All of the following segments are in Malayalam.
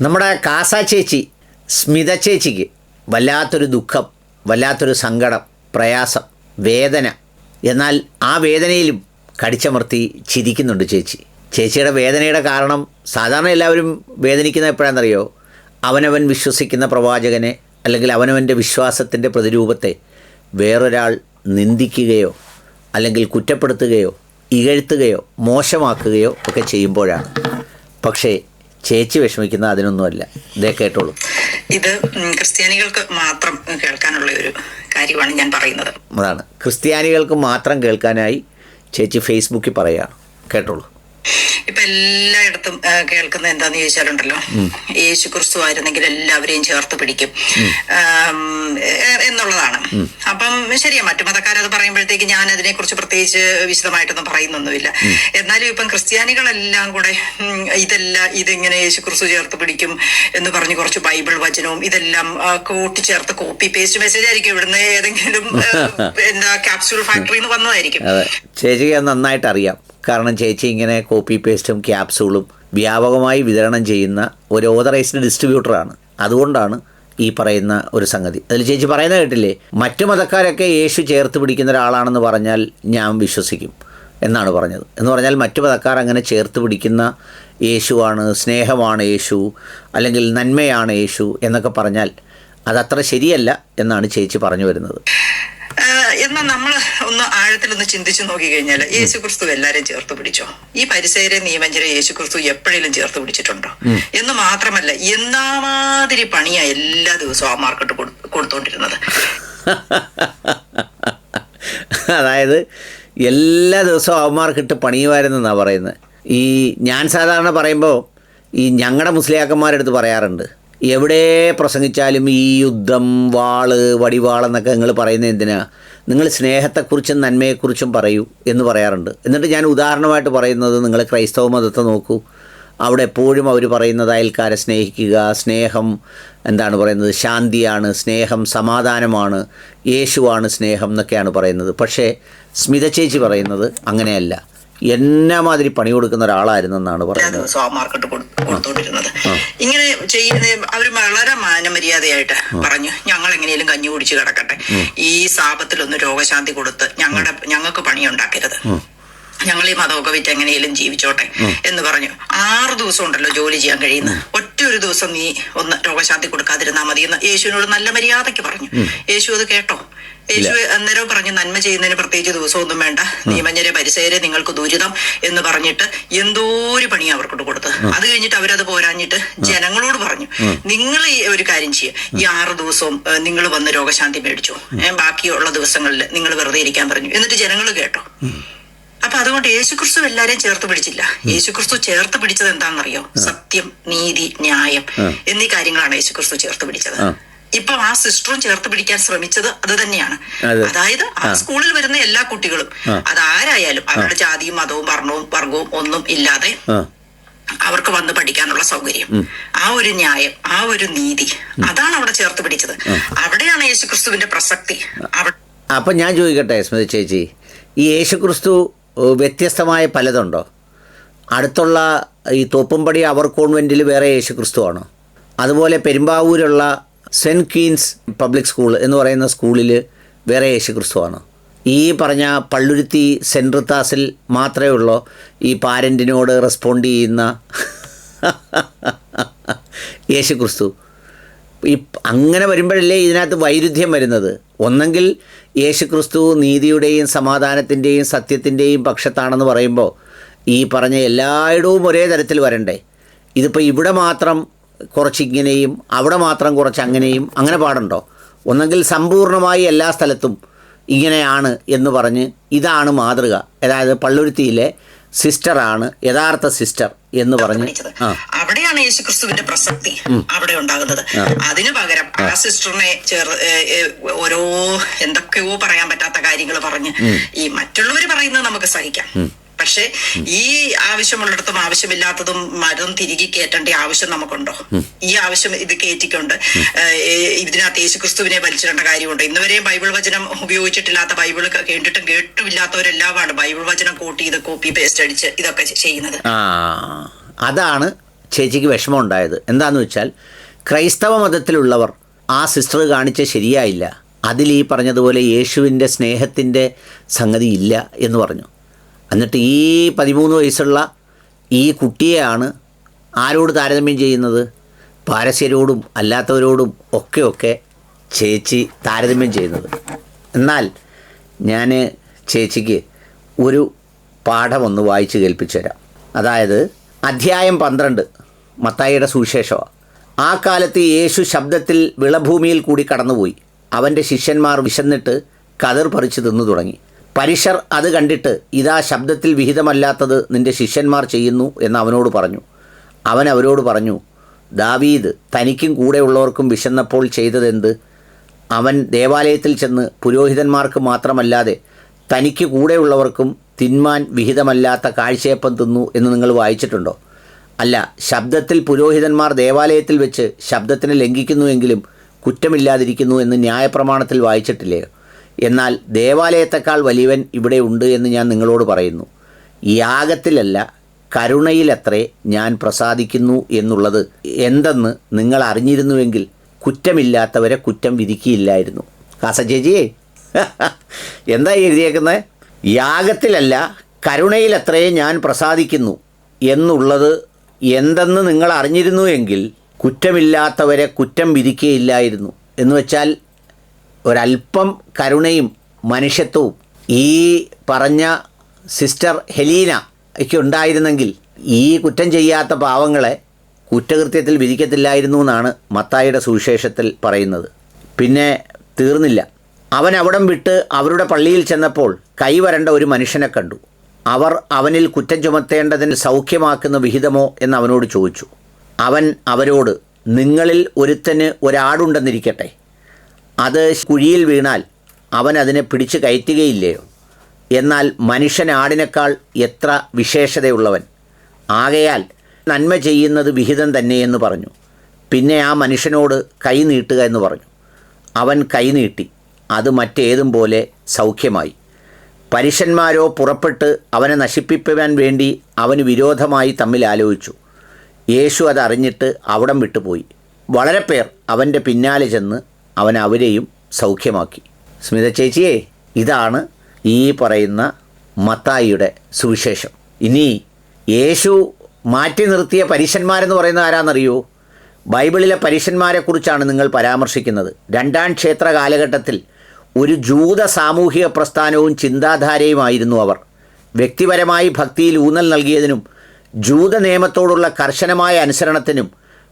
നമ്മുടെ കാസ ചേച്ചി സ്മിത ചേച്ചിക്ക് വല്ലാത്തൊരു ദുഃഖം വല്ലാത്തൊരു സങ്കടം പ്രയാസം വേദന. എന്നാൽ ആ വേദനയിലും കടിച്ചമർത്തി ചിരിക്കുന്നുണ്ട് ചേച്ചി. ചേച്ചിയുടെ വേദനയുടെ കാരണം സാധാരണ എല്ലാവരും വേദനിക്കുന്ന എപ്പോഴാണെന്നറിയോ? അവനവൻ വിശ്വസിക്കുന്ന പ്രവാചകനെ അല്ലെങ്കിൽ അവനവന്റെ വിശ്വാസത്തിന്റെ പ്രതിരൂപത്തെ വേറൊരാൾ നിന്ദിക്കുകയോ അല്ലെങ്കിൽ കുറ്റപ്പെടുത്തുകയോ ഇകഴ്ത്തുകയോ മോശമാക്കുകയോ ഒക്കെ ചെയ്യുമ്പോഴാണ്. പക്ഷേ ചേച്ചി വിഷമിക്കുന്ന അതിനൊന്നുമല്ല. ഇതേ കേട്ടോളൂ. ഇത് ക്രിസ്ത്യാനികൾക്ക് മാത്രം കേൾക്കാനുള്ള ഒരു കാര്യമാണ് ഞാൻ പറയുന്നത്. അതാണ്. ക്രിസ്ത്യാനികൾക്ക് മാത്രം കേൾക്കാനായി ചേച്ചി ഫേസ്ബുക്കിൽ പറയുകയാണ്. കേട്ടോളൂ. ഇപ്പൊ എല്ലായിടത്തും കേൾക്കുന്ന എന്താന്ന് ചോദിച്ചാലുണ്ടല്ലോ. യേശു ക്രിസ്തു ആയിരുന്നെങ്കിൽ എല്ലാവരെയും ചേർത്ത് പിടിക്കും. എന്നുള്ളതാണ്. അപ്പം ശരിയാ മറ്റു മതക്കാരത് പറയുമ്പോഴത്തേക്ക് ഞാൻ അതിനെ കുറിച്ച് പ്രത്യേകിച്ച് വിശദമായിട്ടൊന്നും പറയുന്നൊന്നുമില്ല. എന്നാലും ഇപ്പം ക്രിസ്ത്യാനികളെല്ലാം കൂടെ ഇതല്ല ഇതിങ്ങനെ യേശു ക്രിസ്തു ചേർത്ത് പിടിക്കും എന്ന് പറഞ്ഞ് കുറച്ച് ബൈബിൾ വചനവും ഇതെല്ലാം കൂട്ടിച്ചേർത്ത് കോപ്പി പേസ്റ്റ് മെസ്സേജ് ആയിരിക്കും ഇവിടുന്ന് ഏതെങ്കിലും എന്താ ക്യാപ്സ്യൂൾ ഫാക്ടറിന്ന് നിന്ന് വന്നതായിരിക്കും. ചേച്ചിക്ക് നന്നായിട്ട് അറിയാം കാരണം ചേച്ചി ഇങ്ങനെ കോപ്പി പേസ്റ്റും ക്യാപ്സൂളും വ്യാപകമായി വിതരണം ചെയ്യുന്ന ഒരു ഓതറൈസ്ഡ് ഡിസ്ട്രിബ്യൂട്ടറാണ് അതുകൊണ്ടാണ് ഈ പറയുന്ന ഒരു സംഗതി. അതിൽ ചേച്ചി പറയുന്നത് കേട്ടില്ലേ? മറ്റു മതക്കാരൊക്കെ യേശു ചേർത്ത് പിടിക്കുന്ന ഒരാളാണെന്ന് പറഞ്ഞാൽ ഞാൻ വിശ്വസിക്കും എന്നാണ് പറഞ്ഞത്. എന്ന് പറഞ്ഞാൽ മറ്റു മതക്കാർ അങ്ങനെ ചേർത്ത് പിടിക്കുന്ന യേശുവാണ് സ്നേഹമാണ് യേശു അല്ലെങ്കിൽ നന്മയാണ് യേശു എന്നൊക്കെ പറഞ്ഞാൽ അതത്ര ശരിയല്ല എന്നാണ് ചേച്ചി പറഞ്ഞു വരുന്നത്. എന്നാൽ നമ്മൾ ഒന്ന് ആഴത്തിൽ ഒന്ന് ചിന്തിച്ചു നോക്കി കഴിഞ്ഞാൽ യേശു ക്രിസ്തു എല്ലാരെയും ചേർത്ത് പിടിച്ചോ? ഈ പരിസരെ നിയമഞ്ചരെ യേശു ക്രിസ്തു എപ്പോഴേലും ചേർത്ത് പിടിച്ചിട്ടുണ്ടോ? എന്ന് മാത്രമല്ല എന്നാമാതിരി പണിയാ എല്ലാ ദിവസവും ആ മാർക്കറ്റ് കൊടുത്തോണ്ടിരുന്നത്. അതായത് എല്ലാ ദിവസവും അവന്മാർക്കിട്ട് പണിയുമായിരുന്നെന്നാണ് പറയുന്നത്. ഈ ഞാൻ സാധാരണ പറയുമ്പോൾ ഈ ഞങ്ങളുടെ മുസ്ലിയാക്കന്മാരെടുത്ത് പറയാറുണ്ട് എവിടെ പ്രസംഗിച്ചാലും ഈ യുദ്ധം വാൾ വടിവാളെന്നൊക്കെ നിങ്ങൾ പറയുന്നത് എന്തിനാ? നിങ്ങൾ സ്നേഹത്തെക്കുറിച്ചും നന്മയെക്കുറിച്ചും പറയൂ എന്ന് പറയാറുണ്ട്. എന്നിട്ട് ഞാൻ ഉദാഹരണമായിട്ട് പറയുന്നത് നിങ്ങൾ ക്രൈസ്തവ മതത്തെ നോക്കൂ. അവിടെ എപ്പോഴും അവർ പറയുന്നത് അയൽക്കാരെ സ്നേഹിക്കുക സ്നേഹം എന്താണ് പറയുന്നത്? ശാന്തിയാണ് സ്നേഹം സമാധാനമാണ് യേശുവാണ് സ്നേഹം എന്നൊക്കെയാണ് പറയുന്നത്. പക്ഷേ സ്മിത ചേച്ചി പറയുന്നത് അങ്ങനെയല്ല. എന്നാ മാതിരി പണി കൊടുക്കുന്ന ഒരാളായിരുന്നു എന്നാണ് പറയുന്നത്. മാർക്കറ്റ് കൊടുത്തോണ്ടിരുന്നത്. ഇങ്ങനെ ചെയ്യുന്ന അവർ വളരെ മാനമര്യാദയായിട്ട് പറഞ്ഞു ഞങ്ങൾ എങ്ങനെയും കഞ്ഞി കുടിച്ച് കിടക്കട്ടെ. ഈ സാപത്തിലൊന്ന് രോഗശാന്തി കൊടുത്ത് ഞങ്ങളുടെ ഞങ്ങൾക്ക് പണിയുണ്ടാക്കരുത്. ഞങ്ങൾ ഈ മതമൊക്കെ വിറ്റ് എങ്ങനെയും ജീവിച്ചോട്ടെ എന്ന് പറഞ്ഞു. ആറ് ദിവസം ഉണ്ടല്ലോ ജോലി ചെയ്യാൻ കഴിയുന്ന. ഒറ്റ ഒരു ദിവസം നീ ഒന്ന് രോഗശാന്തി കൊടുക്കാതിരുന്നാൽ മതി എന്ന് യേശുവിനോട് നല്ല മര്യാദയ്ക്ക് പറഞ്ഞു. യേശു അത് കേട്ടോ. യേശു അന്നേരം പറഞ്ഞു നന്മ ചെയ്യുന്നതിന് പ്രത്യേകിച്ച് ദിവസമൊന്നും വേണ്ട. നിയമജ്ഞരെ പരിസരെ നിങ്ങൾക്ക് ദുരിതം എന്ന് പറഞ്ഞിട്ട് എന്തോ ഒരു പണി അവർക്കോട്ട് കൊടുത്തത് അത് കഴിഞ്ഞിട്ട് അവരത് പോരാഞ്ഞിട്ട് ജനങ്ങളോട് പറഞ്ഞു നിങ്ങൾ ഈ ഒരു കാര്യം ചെയ്യുക ഈ ആറ് ദിവസവും നിങ്ങൾ വന്ന് രോഗശാന്തി മേടിച്ചു. ബാക്കിയുള്ള ദിവസങ്ങളിൽ നിങ്ങൾ വെറുതെ ഇരിക്കാൻ പറഞ്ഞു. എന്നിട്ട് ജനങ്ങൾ കേട്ടോ. അപ്പൊ അതുകൊണ്ട് യേശുക്രിസ്തു എല്ലാരെയും ചേർത്ത് പിടിച്ചില്ല. യേശുക്രിസ്തു ചേർത്ത് പിടിച്ചത് എന്താണെന്നറിയോ? സത്യം നീതി ന്യായം എന്നീ കാര്യങ്ങളാണ് യേശുക്രിസ്തു ചേർത്ത് പിടിച്ചത്. ഇപ്പൊ ആ സിസ്റ്ററും ചേർത്ത് പിടിക്കാൻ ശ്രമിച്ചത് അത് തന്നെയാണ്. അതായത് ആ സ്കൂളിൽ വരുന്ന എല്ലാ കുട്ടികളും അതാരായാലും അവരുടെ ജാതിയും മതവും വർണവും വർഗവും ഒന്നും ഇല്ലാതെ അവർക്ക് വന്ന് പഠിക്കാനുള്ള സൗകര്യം. ആ ഒരു ന്യായം ആ ഒരു നീതി അതാണ് അവിടെ ചേർത്ത് പിടിച്ചത്. അവിടെയാണ് യേശുക്രിസ്തുവിന്റെ പ്രസക്തി. അപ്പൊ ഞാൻ ചോദിക്കട്ടെ സ്മൃതി ചേച്ചി ഈ യേശുക്രിസ്തു വ്യത്യസ്തമായ പലതുണ്ടോ? അടുത്തുള്ള ഈ തോപ്പുംപടി അവർ കോൺവെന്റിൽ വേറെ യേശുക്രിസ്തു ആണോ അതുപോലെ പെരുമ്പാവൂരുള്ള സെന്റ് ക്വീൻസ് പബ്ലിക് സ്കൂൾ എന്ന് പറയുന്ന സ്കൂളിൽ വേറെ യേശുക്രിസ്തുവാണ്. ഈ പറഞ്ഞ പള്ളുരുത്തി സെന്റ് റിത്താസിൽ മാത്രമേ ഉള്ളൂ? ഈ പാരന്റിനോട് റെസ്പോണ്ട് ചെയ്യുന്ന യേശുക്രിസ്തു. ഈ അങ്ങനെ വരുമ്പോഴല്ലേ ഇതിനകത്ത് വൈരുദ്ധ്യം വരുന്നത്? ഒന്നെങ്കിൽ യേശുക്രിസ്തു നീതിയുടെയും സമാധാനത്തിന്റെയും സത്യത്തിന്റെയും പക്ഷത്താണെന്ന് പറയുമ്പോൾ ഈ പറഞ്ഞ എല്ലായിടവും ഒരേ തരത്തിൽ വരണ്ടേ? ഇതിപ്പോൾ ഇവിടെ മാത്രം കുറച്ച് ഇങ്ങനെയും അവിടെ മാത്രം കുറച്ച് അങ്ങനെയും അങ്ങനെ പാടുണ്ടോ? ഒന്നെങ്കിൽ സമ്പൂർണമായി എല്ലാ സ്ഥലത്തും ഇങ്ങനെയാണ് എന്ന് പറഞ്ഞ് ഇതാണ് മാതൃക. അതായത് പള്ളുരുത്തിയിലെ സിസ്റ്ററാണ് യഥാർത്ഥ സിസ്റ്റർ എന്ന് പറഞ്ഞു അവിടെയാണ് യേശുക്രിസ്തുവിന്റെ പ്രസക്തി അവിടെ ഉണ്ടാകുന്നത്. അതിനു പകരം ആ. സിസ്റ്ററിനെ ചേർ ഓരോ എന്തൊക്കെയോ പറയാൻ പറ്റാത്ത കാര്യങ്ങൾ പറഞ്ഞ് ഈ മറ്റുള്ളവർ പറയുന്നത് നമുക്ക് സഹിക്കാം. പക്ഷെ ഈ ആവശ്യമുള്ളിടത്തും ആവശ്യമില്ലാത്തതും മരം തിരികെ കയറ്റേണ്ട ആവശ്യം നമുക്കുണ്ടോ? ഈ ആവശ്യം ഇത് കയറ്റിക്കൊണ്ട് ഇതിനകത്ത് യേശു യേശുക്രിസ്തുവിനെ വലിച്ചിടേണ്ട ഇന്ന് ഇന്നുവരെയും ബൈബിൾ വചനം ഉപയോഗിച്ചിട്ടില്ലാത്ത ബൈബിൾ കേട്ടിട്ടും കേട്ടുമില്ലാത്തവരെല്ലാമാണ് ബൈബിൾ വചനം കൂട്ടി ഇത് കോപ്പി പേസ്റ്റ് അടിച്ച് ഇതൊക്കെ ചെയ്യുന്നത്. ആ അതാണ് ചേച്ചിക്ക് വിഷമം ഉണ്ടായത് എന്താന്ന് വെച്ചാൽ ക്രൈസ്തവ മതത്തിലുള്ളവർ ആ സിസ്റ്റർ കാണിച്ച ശരിയായില്ല. അതിൽ ഈ പറഞ്ഞതുപോലെ യേശുവിന്റെ സ്നേഹത്തിന്റെ സംഗതി ഇല്ല എന്ന് പറഞ്ഞു. എന്നിട്ട് ഈ പതിമൂന്ന് വയസ്സുള്ള ഈ കുട്ടിയെയാണ് ആരോട് താരതമ്യം ചെയ്യുന്നത്? പാരസ്യരോടും അല്ലാത്തവരോടും ഒക്കെ ഒക്കെ ചേച്ചി താരതമ്യം ചെയ്യുന്നത്. എന്നാൽ ഞാൻ ചേച്ചിക്ക് ഒരു പാഠം ഒന്ന് വായിച്ച് കേൾപ്പിച്ചു തരാം അതായത് അധ്യായം പന്ത്രണ്ട് മത്തായിയുടെ സുവിശേഷമാണ് ആ കാലത്ത് യേശു ശബ്ദത്തിൽ വിളഭൂമിയിൽ കൂടി കടന്നുപോയി. അവന്റെ ശിഷ്യന്മാർ വിശന്നിട്ട് കതിർ പറിച്ചു തിന്നു തുടങ്ങി. പരിഷർ അത് കണ്ടിട്ട് ഇതാ ശബ്ദത്തിൽ വിഹിതമല്ലാത്തത് നിന്റെ ശിഷ്യന്മാർ ചെയ്യുന്നു എന്ന് അവനോട് പറഞ്ഞു. അവൻ അവരോട് പറഞ്ഞു ദാവീദ് തനിക്കും കൂടെയുള്ളവർക്കും വിശന്നപ്പോൾ ചെയ്തതെന്ത്? അവൻ ദേവാലയത്തിൽ ചെന്ന് പുരോഹിതന്മാർക്ക് മാത്രമല്ലാതെ തനിക്ക് കൂടെയുള്ളവർക്കും തിന്മാൻ വിഹിതമല്ലാത്ത കാഴ്ചയപ്പം തിന്നു എന്ന് നിങ്ങൾ വായിച്ചിട്ടുണ്ടോ? അല്ല ശബ്ദത്തിൽ പുരോഹിതന്മാർ ദേവാലയത്തിൽ വെച്ച് ശബ്ദത്തിന് ലംഘിക്കുന്നുവെങ്കിലും കുറ്റമില്ലാതിരിക്കുന്നു എന്ന് ന്യായപ്രമാണത്തിൽ വായിച്ചിട്ടില്ലയോ എന്നാൽ ദേവാലയത്തെക്കാൾ വലിയവൻ ഇവിടെ ഉണ്ട് എന്ന് ഞാൻ നിങ്ങളോട് പറയുന്നു. യാഗത്തിലല്ല കരുണയിലത്രേ ഞാൻ പ്രസാദിക്കുന്നു എന്നുള്ളത്. എന്തെന്ന് നിങ്ങൾ അറിഞ്ഞിരുന്നുവെങ്കിൽ കുറ്റമില്ലാത്തവരെ കുറ്റം വിധിക്കില്ലായിരുന്നു കാസ ചേച്ചിയേ എന്താ എഴുതിയേക്കുന്നത് യാഗത്തിലല്ല കരുണയിലത്രേ ഞാൻ പ്രസാദിക്കുന്നു എന്നുള്ളത് എന്തെന്ന് നിങ്ങൾ അറിഞ്ഞിരുന്നുവെങ്കിൽ കുറ്റമില്ലാത്തവരെ കുറ്റം വിധിക്കുകയില്ലായിരുന്നു. എന്ന് വെച്ചാൽ ഒരല്പം കരുണയും മനുഷ്യത്വവും ഈ പറഞ്ഞ സിസ്റ്റർ ഹെലീന ഒക്കെ ഉണ്ടായിരുന്നെങ്കിൽ ഈ കുറ്റം ചെയ്യാത്ത പാവങ്ങളെ കുറ്റകൃത്യത്തിൽ വിധിക്കത്തില്ലായിരുന്നു എന്നാണ് മത്തായിയുടെ സുവിശേഷത്തിൽ പറയുന്നത്. പിന്നെ തീർന്നില്ല. അവൻ അവിടം വിട്ട് അവരുടെ പള്ളിയിൽ ചെന്നപ്പോൾ കൈവരണ്ട ഒരു മനുഷ്യനെ കണ്ടു. അവർ അവനിൽ കുറ്റം ചുമത്തേണ്ടതിന് സൗഖ്യമാക്കുന്ന വിഹിതമോ എന്ന് അവനോട് ചോദിച്ചു. അവൻ അവരോട് നിങ്ങളിൽ ഒരുത്തന് ഒരാടുണ്ടെന്നിരിക്കട്ടെ. അത് കുഴിയിൽ വീണാൽ അവൻ അതിനെ പിടിച്ചു കയറ്റുകയില്ലയോ എന്നാൽ മനുഷ്യൻ ആടിനേക്കാൾ എത്ര വിശേഷതയുള്ളവൻ? ആകയാൽ നന്മ ചെയ്യുന്നത് വിഹിതം തന്നെയെന്ന് പറഞ്ഞു. പിന്നെ ആ മനുഷ്യനോട് കൈ നീട്ടുക എന്ന് പറഞ്ഞു. അവൻ കൈ നീട്ടി. അത് മറ്റേതും പോലെ സൗഖ്യമായി. പരുഷന്മാരോ പുറപ്പെട്ട് അവനെ നശിപ്പിക്കുവാൻ വേണ്ടി അവന് വിരോധമായി തമ്മിൽ ആലോചിച്ചു. യേശു അതറിഞ്ഞിട്ട് അവിടം വിട്ടുപോയി. വളരെ പേർ അവന്റെ പിന്നാലെ ചെന്ന് അവൻ അവരെയും സൗഖ്യമാക്കി. സ്മിത ചേച്ചിയെ ഇതാണ് ഈ പറയുന്ന മത്തായിയുടെ സുവിശേഷം. ഇനി യേശു മാറ്റി നിർത്തിയ പരീശന്മാരെന്ന് പറയുന്ന ആരാന്നറിയോ? ബൈബിളിലെ പരീശന്മാരെക്കുറിച്ചാണ് നിങ്ങൾ പരാമർശിക്കുന്നത്. രണ്ടാം ക്ഷേത്ര കാലഘട്ടത്തിൽ ഒരു ജൂത സാമൂഹിക പ്രസ്ഥാനവും ചിന്താധാരയുമായിരുന്നു അവർ. വ്യക്തിപരമായി ഭക്തിയിൽ ഊന്നൽ നൽകിയതിനും ജൂത നിയമത്തോടുള്ള കർശനമായ അനുസരണത്തിനും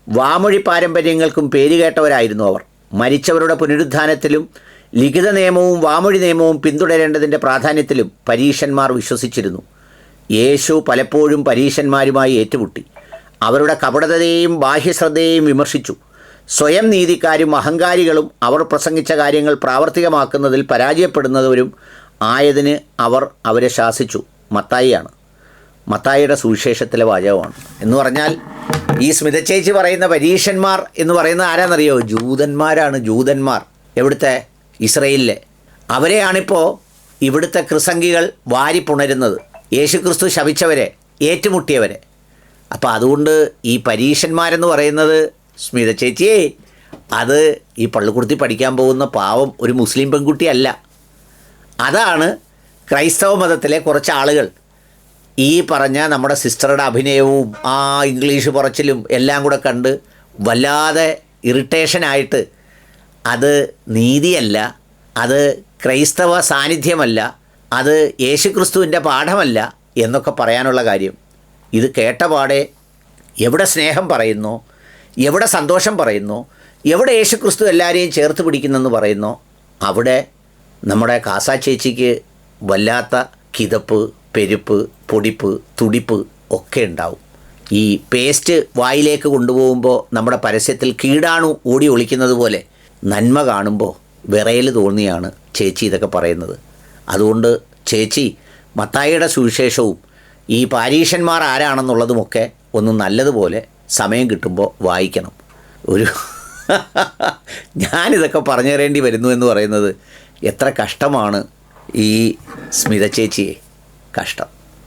വാമൊഴി പാരമ്പര്യങ്ങൾക്കും പേരുകേട്ടവരായിരുന്നു അവർ. മരിച്ചവരുടെ പുനരുദ്ധാനത്തിലും ലിഖിത നിയമവും വാമൊഴി നിയമവും പിന്തുടരേണ്ടതിന്റെ പ്രാധാന്യത്തിലും പരീശന്മാർ വിശ്വസിച്ചിരുന്നു. യേശു പലപ്പോഴും പരീശന്മാരുമായി ഏറ്റുമുട്ടി. അവരുടെ കപടതയെയും ബാഹ്യശ്രദ്ധയെയും വിമർശിച്ചു. സ്വയം നീതിക്കാരും അഹങ്കാരികളും അവർ പ്രസംഗിച്ച കാര്യങ്ങൾ പ്രാവർത്തികമാക്കുന്നതിൽ പരാജയപ്പെടുന്നവരും ആയതിന് അവർ അവരെ ശാസിച്ചു. മത്തായിയാണ്. മത്തായിയുടെ സുവിശേഷത്തിലെ വാചകമാണ്. എന്ന് പറഞ്ഞാൽ ഈ സ്മിതചേച്ചി പറയുന്ന പരീക്ഷന്മാർ എന്ന് പറയുന്ന ആരാന്നറിയോ? ജൂതന്മാരാണ് ജൂതന്മാർ. എവിടുത്തെ? ഇസ്രയേലിലെ. അവരെയാണിപ്പോൾ ഇവിടുത്തെ ക്രിസംഗികൾ വാരിപ്പുണരുന്നത്. യേശുക്രിസ്തു ശപിച്ചവരെ ഏറ്റുമുട്ടിയവരെ. അപ്പോൾ അതുകൊണ്ട് ഈ പരീക്ഷന്മാരെന്ന് പറയുന്നത് സ്മിത ചേച്ചിയെ അത് ഈ പള്ളിക്കുടുത്തി പഠിക്കാൻ പോകുന്ന പാവം ഒരു മുസ്ലിം പെൺകുട്ടിയല്ല. അതാണ് ക്രൈസ്തവ മതത്തിലെ കുറച്ച് ആളുകൾ. ഈ പറഞ്ഞ നമ്മുടെ സിസ്റ്ററുടെ അഭിനയവും ആ ഇംഗ്ലീഷ് പറച്ചിലും എല്ലാം കൂടെ കണ്ട് വല്ലാതെ ഇറിറ്റേഷനായിട്ട് അത് നീതിയല്ല അത് ക്രൈസ്തവ സാന്നിധ്യമല്ല അത് യേശുക്രിസ്തുവിന്റെ പാഠമല്ല എന്നൊക്കെ പറയാനുള്ള കാര്യം. ഇത് കേട്ട പാടെ എവിടെ സ്നേഹം പറയുന്നു എവിടെ സന്തോഷം പറയുന്നു എവിടെ യേശുക്രിസ്തു എല്ലാവരെയും ചേർത്ത് പിടിക്കുന്നെന്ന് പറയുന്നു അവിടെ നമ്മുടെ കാസാ ചേച്ചിക്ക് വല്ലാത്ത കിതപ്പ് പെരുപ്പ് പൊടിപ്പ് തുടിപ്പ് ഒക്കെ ഉണ്ടാവും. ഈ പേസ്റ്റ് വായിലേക്ക് കൊണ്ടുപോകുമ്പോൾ നമ്മുടെ പരസ്യത്തിൽ കീടാണു ഓടി ഒളിക്കുന്നത് പോലെ നന്മ കാണുമ്പോൾ വിറയൽ തോന്നിയാണ് ചേച്ചി ഇതൊക്കെ പറയുന്നത്. അതുകൊണ്ട് ചേച്ചി മത്തായിയുടെ സുവിശേഷവും ഈ പാരീഷന്മാർ ആരാണെന്നുള്ളതുമൊക്കെ ഒന്ന് നല്ലതുപോലെ സമയം കിട്ടുമ്പോൾ വായിക്കണം. ഒരു ഞാനിതൊക്കെ പറഞ്ഞു തരേണ്ടി വരുന്നു എന്ന് പറയുന്നത് എത്ര കഷ്ടമാണ് ഈ സ്മിത ചേച്ചിയെ. ಕಷ್ಟ